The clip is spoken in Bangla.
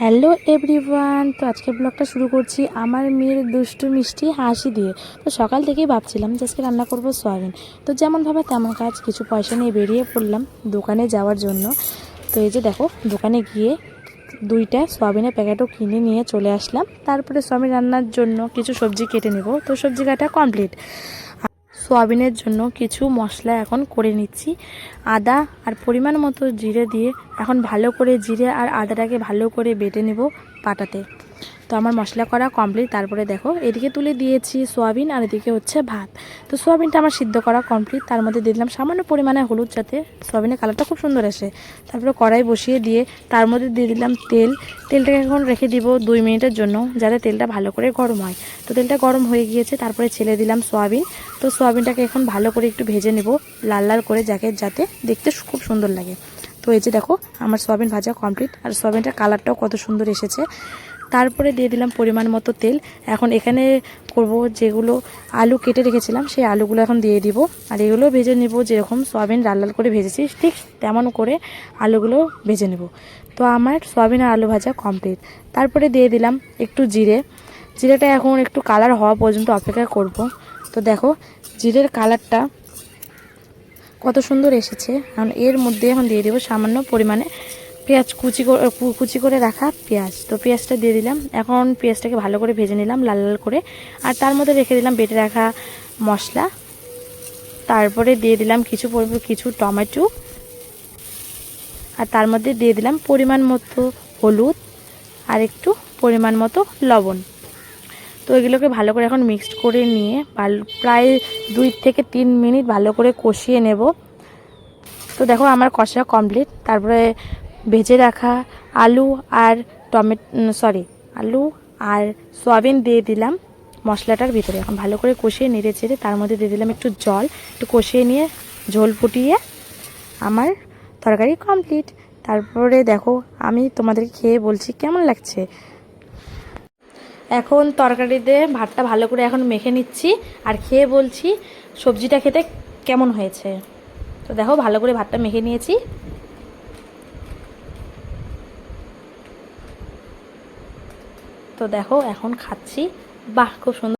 হ্যালো এভরিওয়ান তো আজকে ব্লগটা শুরু করছি আমার মেয়ের দুষ্টু মিষ্টি হাসি দিয়ে। তো সকাল থেকেই ভাবছিলাম যে আজকে রান্না করব সয়াবিন। তো যেমনভাবে তেমন কাজ, কিছু পয়সা নিয়ে বেরিয়ে পড়লাম দোকানে যাওয়ার জন্য। তো এই যে দেখো, দোকানে গিয়ে দুইটা সয়াবিনের প্যাকেটও কিনে নিয়ে চলে আসলাম। তারপরে সয়াবিন রান্নার জন্য কিছু সবজি কেটে নেব। তো সবজি কাটা কমপ্লিট সোয়াবিনের জন্য কিছু মশলা এখন করে নিচ্ছি। আদা আর পরিমাণ মতো জিরে দিয়ে এখন ভালো করে জিরে আর আদাটাকে ভালো করে বেটে নেব পাটাতে। তো আমার মশলা করা কমপ্লিট তারপরে দেখো, এদিকে তুলে দিয়েছি সোয়াবিন আর এদিকে হচ্ছে ভাত। তো সোয়াবিনটা আমার সিদ্ধ করা কমপ্লিট তার মধ্যে দিয়ে দিলাম সামান্য পরিমাণে হলুদ যাতে সোয়াবিনের কালারটা খুব সুন্দর আসে। তারপরে কড়াই বসিয়ে দিয়ে তার মধ্যে দিয়ে দিলাম তেল। তেলটাকে এখন রেখে দিব দুই মিনিটের জন্য, যাতে তেলটা ভালো করে গরম হয়। তো তেলটা গরম হয়ে গিয়েছে, তারপরে ছেলে দিলাম সোয়াবিন। তো সোয়াবিনটাকে এখন ভালো করে একটু ভেজে নেব, লাল লাল করে, যাকে, যাতে দেখতে খুব সুন্দর লাগে। তো এই যে দেখো, আমার সোয়াবিন ভাজা কমপ্লিট আর সোয়াবিনটার কালারটাও কত সুন্দর এসেছে। তারপরে দিয়ে দিলাম পরিমাণ মতো তেল। এখন এখানে করব যেগুলো আলু কেটে রেখেছিলাম, সেই আলুগুলো এখন দিয়ে দিব। আর এগুলো ভেজে নেব যেরকম সয়াবিন লাল লাল করে ভেজেছি, ঠিক তেমন করে আলুগুলো ভেজে নেব। তো আমার সয়াবিন আর আলু ভাজা কমপ্লিট। তারপরে দিয়ে দিলাম একটু জিরে। জিরেটা এখন একটু কালার হওয়া পর্যন্ত অপেক্ষা করব। তো দেখো, জিরের কালারটা কত সুন্দর এসেছে। এখন এর মধ্যে এখন দিয়ে দেবো সামান্য পরিমাণে পেঁয়াজ কুচি করে কুচি করে রাখা পেঁয়াজ। তো পেঁয়াজটা দিয়ে দিলাম। এখন পেঁয়াজটাকে ভালো করে ভেজে নিলাম লাল লাল করে। আর তার মধ্যে রেখে দিলাম বেটে রাখা মশলা। তারপরে দিয়ে দিলাম কিছু পরিমাণ, কিছু টমেটো। আর তার মধ্যে দিয়ে দিলাম পরিমাণ মতো হলুদ আর একটু পরিমাণ মতো লবণ। তো এগুলোকে ভালো করে এখন মিক্সড করে নিয়ে প্রায় দুই থেকে তিন মিনিট ভালো করে কষিয়ে নেব। তো দেখো আমার কষা কমপ্লিট তারপরে ভেজে রাখা আলু আর টমেট সরি আলু আর সয়াবিন দিয়ে দিলাম মশলাটার ভিতরে। এখন ভালো করে কষিয়ে নেড়ে চেড়ে তার মধ্যে দিয়ে দিলাম একটু জল, একটু কষিয়ে নিয়ে ঝোল ফুটিয়ে আমার তরকারি কমপ্লিট তারপরে দেখো, আমি তোমাদেরকে খেয়ে বলছি কেমন লাগছে। এখন তরকারিতে ভাতটা ভালো করে এখন মেখে নিচ্ছি আর খেয়ে বলছি সবজিটা খেতে কেমন হয়েছে। তো দেখো, ভালো করে ভাতটা মেখে নিয়েছি। তো দেখো এখন খাচ্ছি। বাহ খুব সুন্দর